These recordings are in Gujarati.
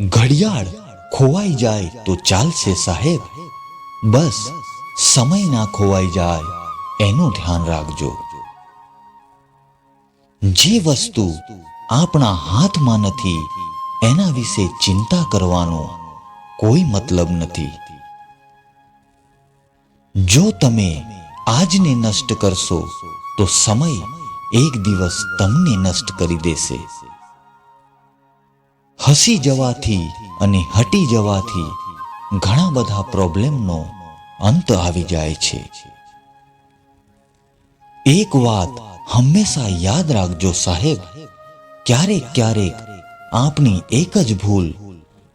ઘડિયાળ ખોવાઈ જાય તો ચાલશે સાહેબ. બસ સમય ના ખોવાઈ જાય, એનું ધ્યાન રાખજો. જે વસ્તુ આપણા હાથમાં નથી, એના વિશે ચિંતા કરવાનો કોઈ મતલબ નથી. જો તમે આજને નષ્ટ કરશો, તો સમય એક દિવસ તમને નષ્ટ કરી દેશે. હસી જવાથી અને હટી જવાથી ઘણા બધા પ્રોબ્લેમનો અંત આવી જાય છે. એક વાત હંમેશા યાદ રાખજો સાહેબ, ક્યારેક ક્યારેક આપણી એક જ ભૂલ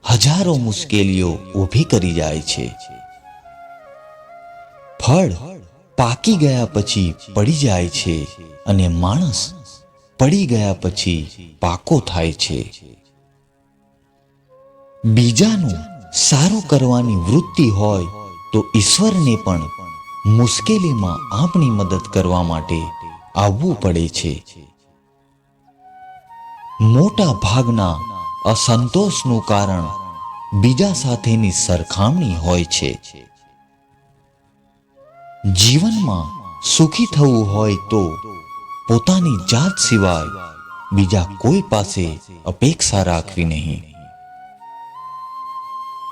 હજારો મુશ્કેલીઓ ઊભી કરી જાય છે. ફળ પાકી ગયા પછી પડી જાય છે અને માણસ પડી ગયા પછી પાકો થાય છે. બીજાનું સારું કરવાની વૃત્તિ હોય તો ઈશ્વરને પણ મુશ્કેલીમાં આપણી મદદ કરવા માટે આવવું પડે છે. મોટા ભાગના અસંતોષનું કારણ બીજા સાથેની સરખામણી હોય છે. જીવનમાં સુખી થવું હોય તો પોતાની જાત સિવાય બીજા કોઈ પાસે અપેક્ષા રાખવી નહીં.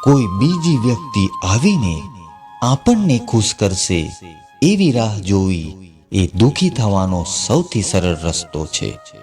કોઈ બીજી વ્યક્તિ આવીને આપણને ખુશ કરશે, એવી રાહ જોવી એ દુખી થવાનો સૌથી સરળ રસ્તો છે.